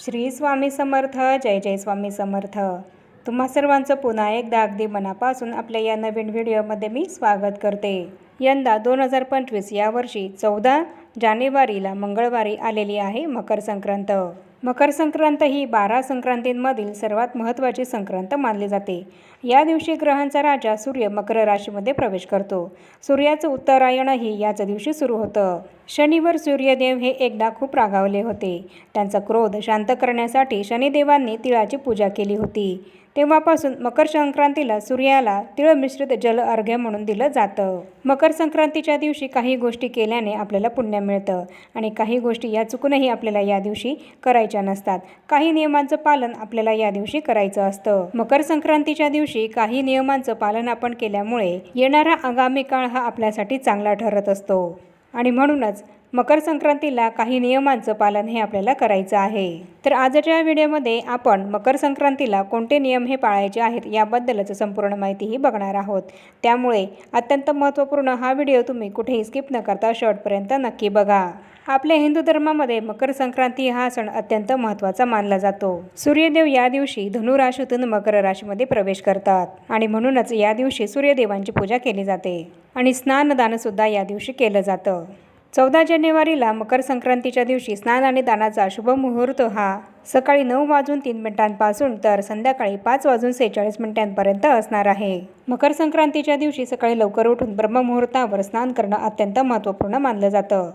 श्री स्वामी समर्थ जय जय स्वामी समर्थ. तुम्हा सर्वांचं पुन्हा एकदा अगदी मनापासून आपल्या या नवीन व्हिडिओमध्ये मी स्वागत करते. यंदा दोन हजार पंचवीस या वर्षी चौदा जानेवारीला मंगळवारी आलेली आहे मकर संक्रांत. मकर संक्रांत ही बारा संक्रांतींमधील सर्वात महत्त्वाची संक्रांत मानली जाते. या दिवशी ग्रहांचा राजा सूर्य मकर राशीमध्ये प्रवेश करतो. सूर्याचं उत्तरायणही याच दिवशी सुरू होतं. शनिवर सूर्यदेव हे एकदा खूप रागावले होते. त्यांचा क्रोध शांत करण्यासाठी शनिदेवांनी तिळाची पूजा केली होती. तेव्हापासून मकर संक्रांतीला सूर्याला तिळ मिश्रित जल अर्घ्य म्हणून दिलं जातं. मकर संक्रांतीच्या दिवशी काही गोष्टी केल्याने आपल्याला पुण्य मिळतं आणि काही गोष्टी या चुकूनही आपल्याला या दिवशी करायच्या नसतात. काही नियमांचं पालन आपल्याला या दिवशी करायचं असतं. मकर संक्रांतीच्या दिवशी काही नियमांचं पालन आपण केल्यामुळे येणारा आगामी काळ हा आपल्यासाठी चांगला ठरत असतो. आणि म्हणूनच मकर संक्रांतीला काही नियमांचं पालन हे आपल्याला करायचं आहे. तर आजच्या व्हिडिओमध्ये आपण मकर संक्रांतीला कोणते नियम हे पाळायचे आहेत याबद्दलच संपूर्ण माहितीही बघणार आहोत. त्यामुळे अत्यंत महत्त्वपूर्ण हा व्हिडिओ तुम्ही कुठेही स्किप न करता शेवटपर्यंत नक्की बघा. आपल्या हिंदू धर्मामध्ये मकर संक्रांती हा सण अत्यंत महत्त्वाचा मानला जातो. सूर्यदेव या दिवशी धनु राशीतून मकर राशीमध्ये प्रवेश करतात आणि म्हणूनच या दिवशी सूर्यदेवांची पूजा केली जाते आणि स्नानदानसुद्धा या दिवशी केलं जातं. चौदा जानेवारीला मकर संक्रांतीच्या दिवशी स्नान आणि दानाचा शुभ मुहूर्त हा. सकाळी नऊ वाजून तीन मिनिटांपासून तर संध्याकाळी पाच वाजून सेहेचाळीस मिनिटांपर्यंत असणार आहे. मकर संक्रांतीच्या दिवशी सकाळी लवकर उठून ब्रह्ममुहूर्तावर स्नान करणं अत्यंत महत्त्वपूर्ण मानलं जातं.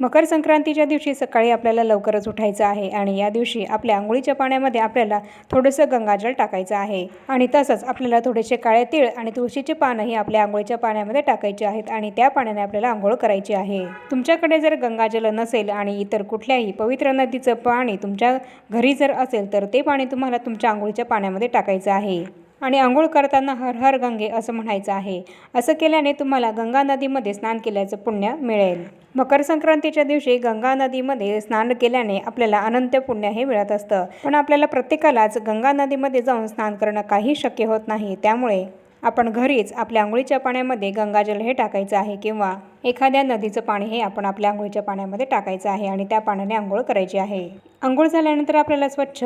मकर संक्रांतीच्या दिवशी सकाळी आपल्याला लवकरच उठायचं आहे आणि या दिवशी आपल्या आंघोळीच्या पाण्यामध्ये आपल्याला थोडंसं गंगाजल टाकायचं आहे. आणि तसंच आपल्याला थोडेसे काळे तीळ आणि तुळशीचे पानंही आपल्या आंघोळीच्या पाण्यामध्ये टाकायचे आहेत आणि त्या पाण्याने आपल्याला आंघोळ करायची आहे. तुमच्याकडे जर गंगाजल नसेल आणि इतर कुठल्याही पवित्र नदीचं पाणी तुमच्या घरी जर असेल तर ते पाणी तुम्हाला तुमच्या आंघोळीच्या पाण्यामध्ये टाकायचं आहे. आणि आंघोळ करताना हर हर गंगे असं म्हणायचं आहे. असं केल्याने तुम्हाला गंगा नदीमध्ये स्नान केल्याचं पुण्य मिळेल. मकर संक्रांतीच्या दिवशी गंगा नदीमध्ये स्नान केल्याने आपल्याला अनंत पुण्य हे मिळत असतं. पण आपल्याला प्रत्येकालाच गंगा नदीमध्ये जाऊन स्नान करणं काही शक्य होत नाही. त्यामुळे आपण घरीच आपल्या आंघोळीच्या पाण्यामध्ये गंगाजल हे टाकायचं आहे किंवा एखाद्या नदीचं पाणी हे आपण आपल्या आंघोळीच्या पाण्यामध्ये टाकायचं आहे आणि त्या पाण्याने आंघोळ करायची आहे. आंघोळ झाल्यानंतर आपल्याला स्वच्छ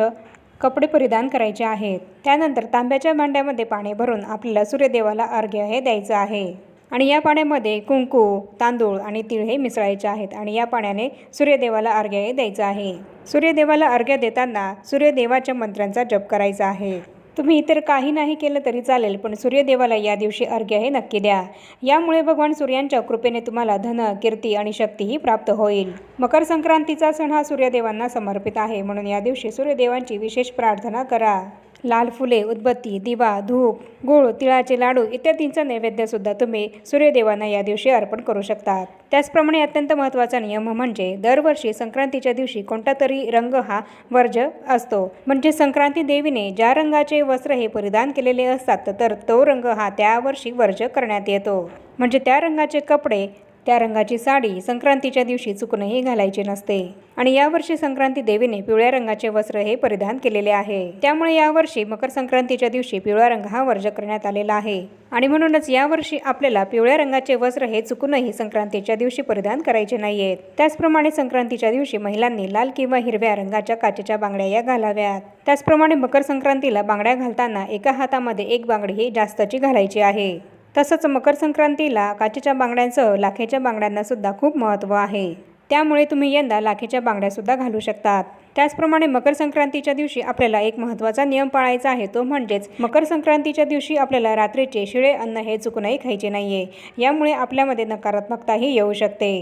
कपडे परिधान करायचे आहेत. त्यानंतर तांब्याच्या भांड्यामध्ये पाणी भरून आपल्याला सूर्यदेवाला अर्घ्य हे द्यायचं आहे. आणि या पाण्यामध्ये कुंकू तांदूळ आणि तीळ हे मिसळायचे आहेत आणि या पाण्याने सूर्यदेवाला अर्घ्य हे द्यायचं आहे. सूर्यदेवाला अर्घ्य देताना सूर्यदेवाच्या मंत्रांचा जप करायचा आहे. तुम्ही इतर काही नाही केलं तरी चालेल पण सूर्यदेवाला या दिवशी अर्घ्य हे नक्की द्या. यामुळे भगवान सूर्यांच्या कृपेने तुम्हाला धन कीर्ती आणि शक्तीही प्राप्त होईल. मकर संक्रांतीचा सण हा सूर्यदेवांना समर्पित आहे म्हणून या दिवशी सूर्यदेवांची विशेष प्रार्थना करा. लाल फुले उदबत्ती दिवा धूप गूळ तिळाचे लाडू इत्यादींचा नैवेद्यसुद्धा तुम्ही सूर्यदेवांना या दिवशी अर्पण करू शकतात. त्याचप्रमाणे अत्यंत महत्त्वाचा नियम म्हणजे दरवर्षी संक्रांतीच्या दिवशी कोणता तरी रंग हा वर्ज असतो. म्हणजे संक्रांती देवीने ज्या रंगाचे वस्त्र हे परिधान केलेले असतात तर तो रंग हा त्या वर्षी वर्ज करण्यात येतो. म्हणजे त्या रंगाचे कपडे त्या रंगाची साडी संक्रांतीच्या दिवशी चुकूनही घालायची नसते. आणि यावर्षी संक्रांती देवीने पिवळ्या रंगाचे वस्त्र हे परिधान केलेले आहे. त्यामुळे यावर्षी मकर संक्रांतीच्या दिवशी पिवळा रंग हा वर्ज करण्यात आलेला आहे. आणि म्हणूनच यावर्षी आपल्याला पिवळ्या रंगाचे वस्त्र हे चुकूनही संक्रांतीच्या दिवशी परिधान करायचे नाहीयेत. त्याचप्रमाणे संक्रांतीच्या दिवशी महिलांनी लाल किंवा हिरव्या रंगाच्या काचेच्या बांगड्या या घालाव्यात. त्याचप्रमाणे मकर संक्रांतीला बांगड्या घालताना एका हातामध्ये एक बांगडी ही जास्तची घालायची आहे. तसंच मकर संक्रांतीला काचेच्या बांगड्यांसह लाखेच्या बांगड्यांना सुद्धा खूप महत्त्व आहे. त्यामुळे तुम्ही यंदा लाखेच्या बांगड्यासुद्धा घालू शकतात. त्याचप्रमाणे मकर संक्रांतीच्या दिवशी आपल्याला एक महत्त्वाचा नियम पाळायचा आहे तो म्हणजेच मकर संक्रांतीच्या दिवशी आपल्याला रात्रीचे शिळे अन्न हे चुकूनही खायचे नाहीये. यामुळे आपल्यामध्ये नकारात्मकताही येऊ शकते.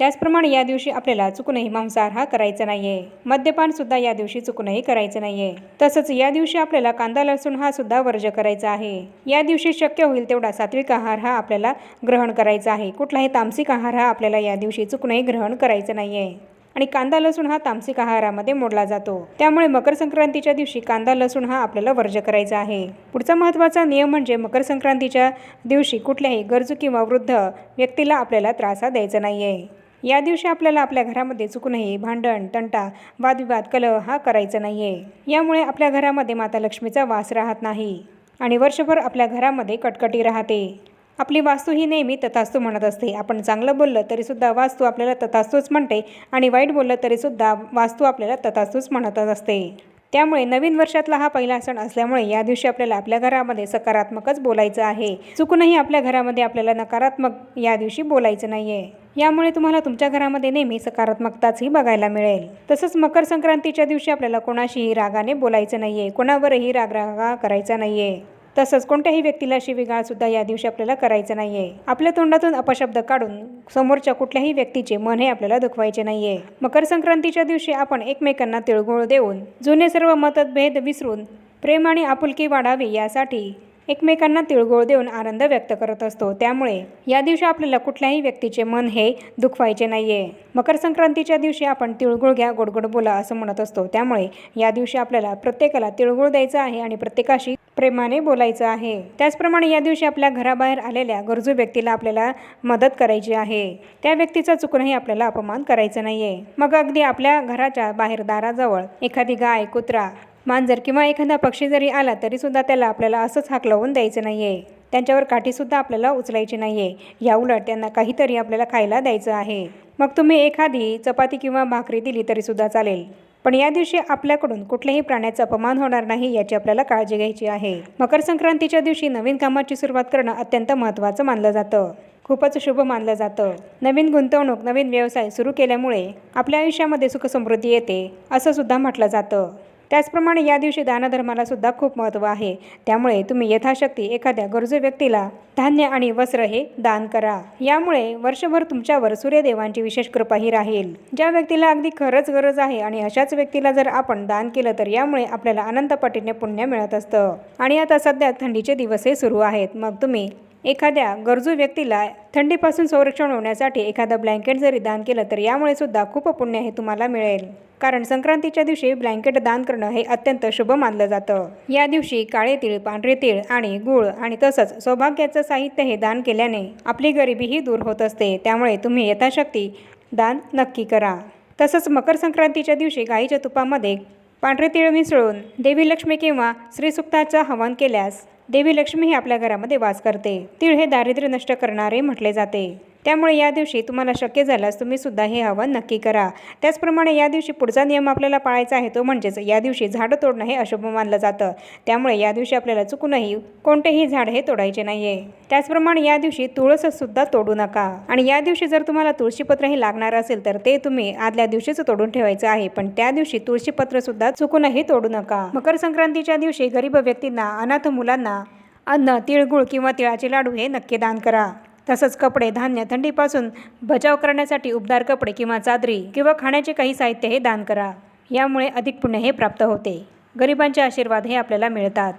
त्याचप्रमाणे या दिवशी आपल्याला चुकूनही मांसाहार हा करायचा नाही आहे मद्यपानसुद्धा या दिवशी चुकूनही करायचं नाही आहे तसंच या दिवशी आपल्याला कांदा लसूण हा सुद्धा वर्ज करायचा आहे. या दिवशी शक्य होईल तेवढा सात्विक आहार हा आपल्याला ग्रहण करायचा आहे. कुठलाही तामसिक आहार हा आपल्याला या दिवशी चुकूनही ग्रहण करायचं नाही आहे आणि कांदा लसूण हा तामसिक आहारामध्ये मोडला जातो. त्यामुळे मकर संक्रांतीच्या दिवशी कांदा लसूण हा आपल्याला वर्ज करायचा आहे. पुढचा महत्त्वाचा नियम म्हणजे मकर संक्रांतीच्या दिवशी कुठल्याही गरजू किंवा वृद्ध व्यक्तीला आपल्याला त्रास हा द्यायचा नाही आहे या दिवशी आपल्याला आपल्या घरामध्ये चुकूनही भांडण तंटा वादविवाद कलह हा करायचा नाही आहे यामुळे आपल्या घरामध्ये माता लक्ष्मीचा वास राहत नाही आणि वर्षभर आपल्या घरामध्ये कटकटी राहते. आपली वास्तू ही नेहमी तथास्तू म्हणत असते. आपण चांगलं बोललं तरीसुद्धा वास्तू आपल्याला तथास्तूच म्हणते आणि वाईट बोललं तरीसुद्धा वास्तू आपल्याला तथास्तूच म्हणतच असते. त्यामुळे नवीन वर्षातला हा पहिला सण असल्यामुळे या दिवशी आपल्याला आपल्या घरामध्ये सकारात्मकच बोलायचं आहे. चुकूनही आपल्या घरामध्ये आपल्याला नकारात्मक या दिवशी बोलायचं नाहीये. यामुळे तुम्हाला तुमच्या घरामध्ये नेहमी सकारात्मकताच ही बघायला मिळेल. तसंच मकर संक्रांतीच्या दिवशी आपल्याला कोणाशीही रागाने बोलायचं नाहीये. कोणावरही रागरागा करायचा नाहीये. तसंच कोणत्याही व्यक्तीला शिवीगाळसुद्धा या दिवशी आपल्याला करायचं नाही आहे आपल्या तोंडातून अपशब्द काढून समोरच्या कुठल्याही व्यक्तीचे मन हे आपल्याला दुखवायचे नाहीये. मकर संक्रांतीच्या दिवशी आपण एकमेकांना तिळगुळ देऊन जुने सर्व मतभेद विसरून प्रेम आणि आपुलकी वाढावी यासाठी एकमेकांना तिळगुळ देऊन आनंद व्यक्त करत असतो. त्यामुळे या दिवशी आपल्याला कुठल्याही व्यक्तीचे मन हे दुखवायचे नाहीये. मकर संक्रांतीच्या दिवशी आपण तिळगुळ घ्या गोडगोड बोला असं म्हणत असतो. त्यामुळे या दिवशी आपल्याला प्रत्येकाला तिळगुळ द्यायचा आहे आणि प्रत्येकाशी प्रेमाने बोलायचं आहे. त्याचप्रमाणे या दिवशी आपल्या घराबाहेर आलेल्या गरजू व्यक्तीला आपल्याला मदत करायची आहे. त्या व्यक्तीचा चुकूनही आपल्याला अपमान करायचा आहे मग अगदी आपल्या घराच्या बाहेर दाराजवळ एखादी गाय कुत्रा मांजर किंवा एखादा पक्षी जरी आला तरीसुद्धा त्याला आपल्याला असंच हाक लावून द्यायचं नाही आहे त्यांच्यावर काठीसुद्धा आपल्याला उचलायची नाही या उलट त्यांना काहीतरी आपल्याला खायला द्यायचं आहे. मग तुम्ही एखादी चपाती किंवा भाकरी दिली तरीसुद्धा चालेल. पण या दिवशी आपल्याकडून कुठल्याही प्राण्याचा अपमान होणार नाही याची आपल्याला काळजी घ्यायची आहे. मकर संक्रांतीच्या दिवशी नवीन कामाची सुरुवात करणं अत्यंत महत्त्वाचं मानलं जातं. खूपच शुभ मानलं जातं. नवीन गुंतवणूक नवीन व्यवसाय सुरू केल्यामुळे आपल्या आयुष्यामध्ये सुखसमृद्धी येते असं सुद्धा म्हटलं जातं. त्याचप्रमाणे या दिवशी दानधर्माला सुद्धा खूप महत्त्व आहे. त्यामुळे तुम्ही यथाशक्ती एखाद्या गरजू व्यक्तीला धान्य आणि वस्त्र हे दान करा. यामुळे वर्षभर तुमच्यावर सूर्यदेवांची विशेष कृपाही राहील. ज्या व्यक्तीला अगदी खरंच गरज आहे आणि अशाच व्यक्तीला जर आपण दान केलं तर यामुळे आपल्याला अनंत पटीने पुण्य मिळत असतं. आणि आता सध्या थंडीचे दिवसही सुरू आहेत. मग तुम्ही एखाद्या गरजू व्यक्तीला थंडीपासून संरक्षण होण्यासाठी एखादं ब्लँकेट जरी दान केलं तर यामुळे सुद्धा खूप पुण्य हे तुम्हाला मिळेल. कारण संक्रांतीच्या दिवशी ब्लँकेट दान करणं हे अत्यंत शुभ मानलं जातं. या दिवशी काळे तीळ पांढरे तीळ आणि गूळ आणि तसंच सौभाग्याचं साहित्य हे दान केल्याने आपली गरिबीही दूर होत असते. त्यामुळे तुम्ही यथाशक्ती दान नक्की करा. तसंच मकर संक्रांतीच्या दिवशी गाईच्या तुपामध्ये पांढरे तीळ मिसळून देवी लक्ष्मी किंवा श्रीसुक्ताचं हवन केल्यास देवी लक्ष्मी ही आपल्या घरामध्ये वास करते. तीळ हे दारिद्र्य नष्ट करणारे म्हटले जाते. त्यामुळे या दिवशी तुम्हाला शक्य झाल्यास तुम्ही सुद्धा हे हवन नक्की करा. त्याचप्रमाणे या दिवशी पुढचा नियम आपल्याला पाळायचा आहे तो म्हणजेच या दिवशी झाडं तोडणं हे अशुभ मानलं जातं. त्यामुळे या दिवशी आपल्याला चुकूनही कोणतेही झाड हे तोडायचे नाहीये. त्याचप्रमाणे या दिवशी तुळस सुद्धा तोडू नका. आणि या दिवशी जर तुम्हाला तुळशीपत्र हे लागणार असेल तर ते तुम्ही आदल्या दिवशीच तोडून ठेवायचं आहे. पण त्या दिवशी तुळशीपत्र सुद्धा चुकूनही तोडू नका. मकर संक्रांतीच्या दिवशी गरीब व्यक्तींना अनाथ मुलांना अन्न तिळगुळ किंवा तिळाचे लाडू हे नक्की दान करा. तसंच कपडे धान्य थंडीपासून बचाव करण्यासाठी उबदार कपडे किंवा चादरी किंवा खाण्याचे काही साहित्य हे दान करा. यामुळे अधिक पुण्य हे प्राप्त होते. गरिबांचे आशीर्वाद हे आपल्याला मिळतात.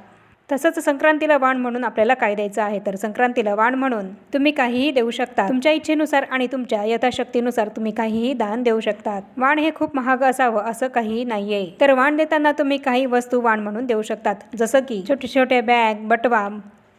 तसंच संक्रांतीला वाण म्हणून आपल्याला काय द्यायचं आहे? तर संक्रांतीला वाण म्हणून तुम्ही काहीही देऊ शकता. तुमच्या इच्छेनुसार आणि तुमच्या यथाशक्तीनुसार तुम्ही काहीही दान देऊ शकतात. वाण हे खूप महाग असावं असं काहीही नाहीये. तर वाण देताना तुम्ही काही वस्तू वाण म्हणून देऊ शकतात. जसं की छोटे छोटे बॅग बटवा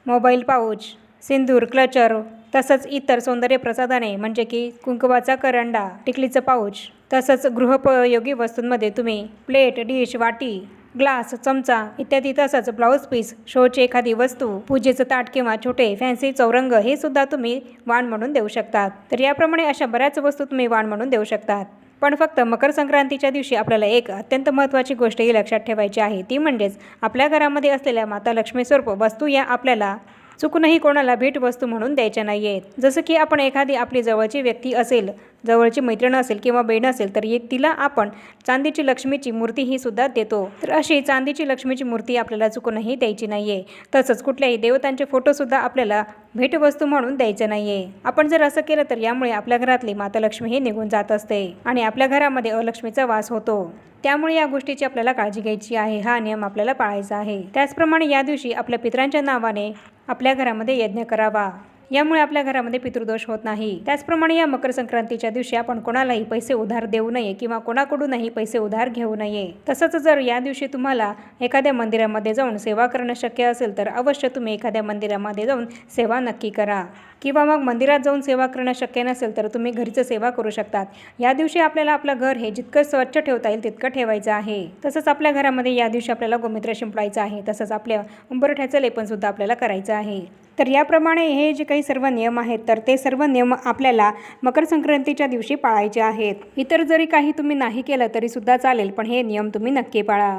मोबाईल पाऊच सिंदूर क्लचर तसंच इतर सौंदर्य प्रसाधने म्हणजे की कुंकवाचा करंडा टिकलीचं पाऊच तसंच गृहोपयोगी वस्तूंमध्ये तुम्ही प्लेट डिश वाटी ग्लास चमचा इत्यादी तसंच ब्लाऊज पीस शोची एखादी वस्तू पूजेचं ताट किंवा छोटे फॅन्सी चौरंग हे सुद्धा तुम्ही वाण म्हणून देऊ शकतात. तर याप्रमाणे अशा बऱ्याच वस्तू तुम्ही वाण म्हणून देऊ शकतात. पण फक्त मकर संक्रांतीच्या दिवशी आपल्याला एक अत्यंत महत्त्वाची गोष्टही लक्षात ठेवायची आहे ती म्हणजेच आपल्या घरामध्ये असलेल्या माता लक्ष्मी स्वरूप वस्तू या आपल्याला चुकूनही कोणाला भेटवस्तू म्हणून द्यायच्या नाही आहेत जसं की आपण एखादी आपली जवळची व्यक्ती असेल जवळची मैत्रीण असेल किंवा बहीण असेल तर एक तिला आपण चांदीची लक्ष्मीची मूर्ती ही सुद्धा देतो. तर अशी चांदीची लक्ष्मीची मूर्ती आपल्याला चुकूनही द्यायची नाही आहे तसंच कुठल्याही देवतांचे फोटोसुद्धा आपल्याला भेटवस्तू म्हणून द्यायचं नाही आहे आपण जर असं केलं तर यामुळे आपल्या घरातली माता लक्ष्मी ही निघून जात असते आणि आपल्या घरामध्ये अलक्ष्मीचा वास होतो. त्यामुळे या गोष्टीची आपल्याला काळजी घ्यायची आहे. हा नियम आपल्याला पाळायचा आहे. त्याचप्रमाणे या दिवशी आपल्या पितरांच्या नावाने आपल्या घरामध्ये यज्ञ करावा. यामुळे आपल्या घरामध्ये पितृदोष होत नाही. त्याचप्रमाणे या मकर संक्रांतीच्या दिवशी आपण कोणालाही पैसे उधार देऊ नये किंवा कोणाकडूनही पैसे उधार घेऊ नये. तसंच जर या दिवशी तुम्हाला एखाद्या मंदिरामध्ये जाऊन सेवा करणं शक्य असेल तर अवश्य तुम्ही एखाद्या मंदिरामध्ये जाऊन सेवा नक्की करा. किंवा मग मंदिरात जाऊन सेवा करणं शक्य नसेल तर तुम्ही घरीच सेवा करू शकतात. या दिवशी आपल्याला आपलं घर हे जितकं स्वच्छ ठेवता येईल तितकं ठेवायचं आहे. तसंच आपल्या घरामध्ये या दिवशी आपल्याला गोमित्र शिंपडायचं आहे. तसंच आपल्या उंबरठ्याचं लेपनसुद्धा आपल्याला करायचं आहे. तर याप्रमाणे हे जे काही सर्व नियम आहेत तर ते सर्व नियम आपल्याला मकर संक्रांतीच्या दिवशी पाळायचे आहेत. इतर जरी काही तुम्ही नाही केलं तरीसुद्धा चालेल पण हे नियम तुम्ही नक्की पाळा.